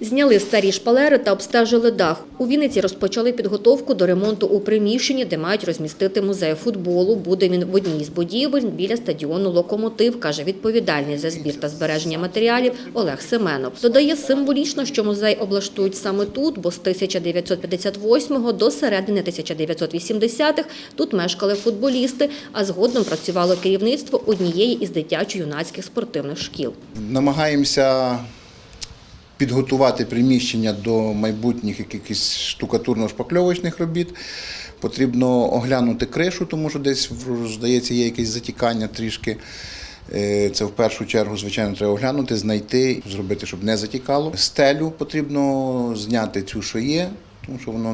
Зняли старі шпалери та обстежили дах. У Вінниці розпочали підготовку до ремонту у приміщенні, де мають розмістити музей футболу. Буде він в одній з будівель біля стадіону «Локомотив», каже відповідальний за збір та збереження матеріалів Олег Семенов. Додає символічно, що музей облаштують саме тут, бо з 1958 до середини 1980-х тут мешкали футболісти, а згодом працювало керівництво однієї із дитячо-юнацьких спортивних шкіл. Намагаємося підготувати приміщення до майбутніх якихось штукатурно-шпакльовочних робіт. Потрібно оглянути кришу, тому що десь здається є якесь затікання трішки. Е, Це в першу чергу, звичайно, треба оглянути, знайти, зробити, щоб не затікало. Стелю потрібно зняти цю, що є, тому що воно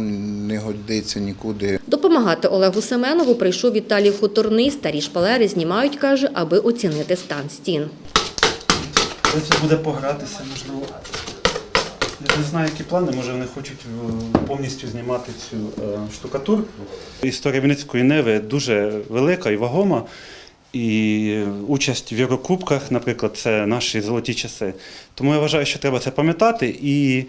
не годиться нікуди. Допомагати Олегу Семенову прийшов Віталій Хуторний. Старі шпалери знімають, каже, аби оцінити стан стін. Це буде погратися, можливо. Не знаю, які плани, може вони хочуть е, повністю знімати цю е, штукатурку. Історія Вінницької Неви дуже велика і вагома. І участь в Єврокубках, наприклад, це наші золоті часи. Тому я вважаю, що треба це пам'ятати. І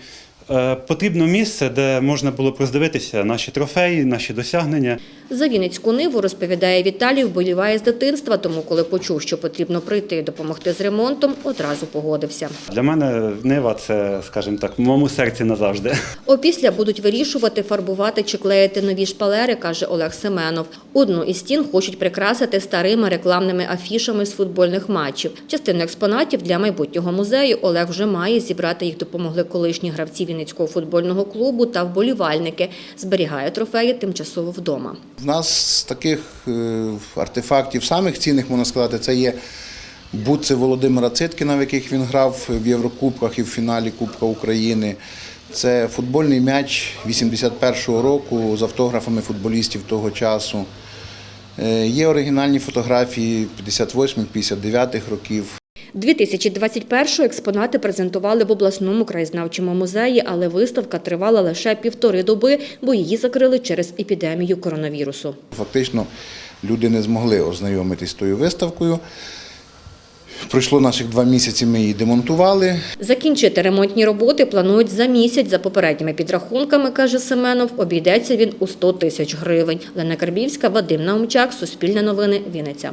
потрібно місце, де можна було роздивитися наші трофеї, наші досягнення. За Вінницьку ниву, розповідає Віталій, вболіває з дитинства, тому коли почув, що потрібно прийти і допомогти з ремонтом, одразу погодився. Для мене Нива це, скажімо так, в моєму серці назавжди. Опісля будуть вирішувати, фарбувати чи клеїти нові шпалери, каже Олег Семенов. Одну із стін хочуть прикрасити старими рекламними афішами з футбольних матчів. Частину експонатів для майбутнього музею Олег вже має зібрати їх допомогли колишні гравці Вінницького футбольного клубу та вболівальники. Зберігає трофеї тимчасово вдома. В нас з таких е, артефактів самих цінних, можна сказати, це є бутси Володимира Циткіна, в яких він грав в Єврокубках і в фіналі Кубка України. Це футбольний м'яч 81-го року з автографами футболістів того часу. Е, Є оригінальні фотографії 58-59 років. 2021-го експонати презентували в обласному краєзнавчому музеї, але виставка тривала лише півтори доби, бо її закрили через епідемію коронавірусу. Фактично люди не змогли ознайомитись з тою виставкою. Пройшло наших два місяці, ми її демонтували. Закінчити ремонтні роботи планують за місяць. За попередніми підрахунками, каже Семенов, обійдеться він у 100 тисяч гривень. Лена Карбівська, Вадим Наумчак, Суспільне новини, Вінниця.